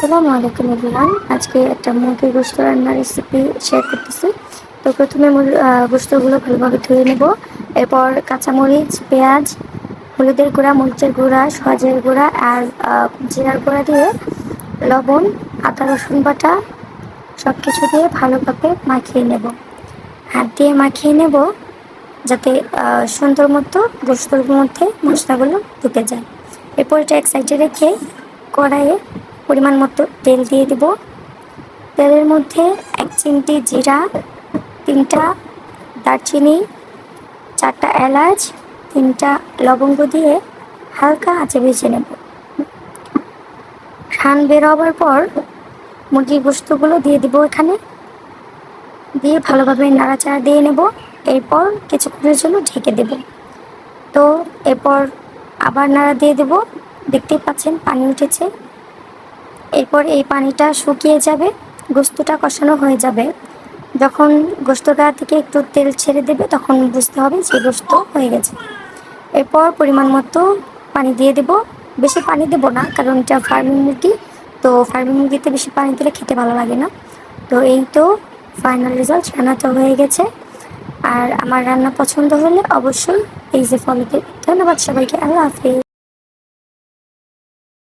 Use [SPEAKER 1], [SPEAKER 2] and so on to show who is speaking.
[SPEAKER 1] আসসালামু আলাইকুম এভরিওয়ান আজকে একটা মুরগির গোস্ত রান্নার রেসিপি শেয়ার করতেছি। তো প্রথমে গোস্তগুলো ভালোভাবে ধুয়ে নেব। এরপর কাঁচামরিচ, পেঁয়াজ, হলুদের গুঁড়া, মরিচের গুঁড়া সজের গুঁড়া আর জিরার গুঁড়া দিয়ে লবণ, আদা, রসুন বাটা সব কিছু দিয়ে ভালোভাবে মাখিয়ে নেব। হাত দিয়ে মাখিয়ে নেব যাতে সুন্দর মতো গোস্তর মধ্যে মশলাগুলো ঢুকে যায়। এরপর এটা এক সাইডে রেখে কড়াইয়ে পরিমাণ মতো তেল দিয়ে দিব। তেলের মধ্যে এক চিমটি জিরা, তিনটা দারচিনি, চারটা এলাচ, তিনটা লবঙ্গ দিয়ে হালকা আঁচে ভেজে নেব। ঘ্রাণ বের হবার পর মুরগির গোস্তগুলো দিয়ে দিব এখানে। দিয়ে ভালোভাবে নাড়াচাড়া দিয়ে নেব। এরপর কিছুক্ষণের জন্য ঢেকে দেব। তো এরপর আবার নাড়া দিয়ে দেব। দেখতেই পাচ্ছেন পানি উঠেছে। এরপর এই পানিটা শুকিয়ে যাবে, গোস্তটা কষানো হয়ে যাবে। যখন গোস্তটা থেকে একটু তেল ছেড়ে দেবে, তখন বুঝতে হবে যে গোস্ত হয়ে গেছে। এরপর পরিমাণ মতো পানি দিয়ে দেব। বেশি পানি দেব না, কারণ এটা ফার্মিং মুরগি, তো ফার্মিং মুরগিতে বেশি পানি দিলে খেতে ভালো লাগে না। তো এই তো ফাইনাল রেজাল্ট, রান্না তো হয়ে গেছে। আর আমার রান্না পছন্দ হলে অবশ্যই এই যে ফলো ধন্যবাদ সবাইকে, আল্লাহ হাফিজ।